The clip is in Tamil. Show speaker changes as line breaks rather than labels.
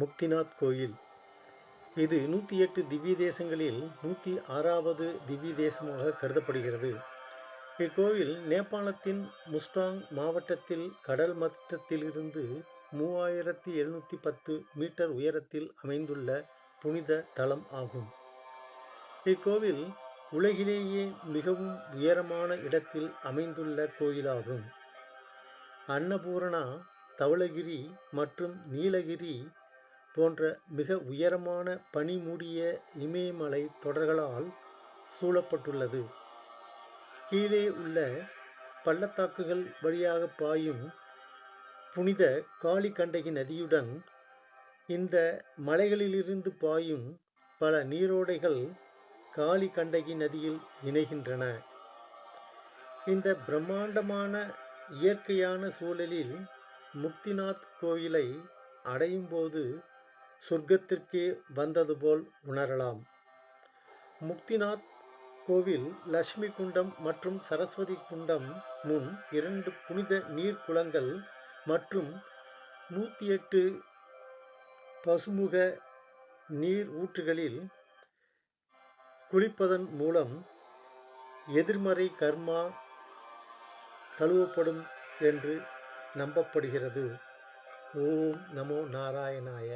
முக்திநாத் கோயில். இது நூற்றி எட்டு திவ்ய தேசங்களில் நூற்றி ஆறாவது திவ்ய தேசமாக கருதப்படுகிறது. இக்கோயில் நேபாளத்தின் முஸ்டாங் மாவட்டத்தில் கடல் மட்டத்திலிருந்து மூவாயிரத்தி எழுநூற்றி பத்து மீட்டர் உயரத்தில் அமைந்துள்ள புனித தலம் ஆகும். இக்கோவில் உலகிலேயே மிகவும் உயரமான இடத்தில் அமைந்துள்ள கோயிலாகும். அன்னபூரணா தவளகிரி மற்றும் நீலகிரி போன்ற மிக உயரமான பனிமூடிய இமயமலை தொடர்களால் சூழப்பட்டுள்ளது. கீழே உள்ள பள்ளத்தாக்குகள் வழியாக பாயும் புனித காளிகண்டகி நதியுடன் இந்த மலைகளிலிருந்து பாயும் பல நீரோடைகள் காளிகண்டகி நதியில் இணைகின்றன. இந்த பிரம்மாண்டமான இயற்கையான சூழலில் முக்திநாத் கோயிலை அடையும்போது சொர்க்கத்திற்கே வந்தது போல் உணரலாம். முக்திநாத் கோவில் லட்சுமி குண்டம் மற்றும் சரஸ்வதி குண்டம் முன் இரண்டு புனித நீர் குளங்கள் மற்றும் நூற்றி எட்டு பசுமுக நீர் ஊற்றுகளில் குளிப்பதன் மூலம் எதிர்மறை கர்மா தழுவப்படும் என்று நம்பப்படுகிறது. ஓம் நமோ நாராயணாய.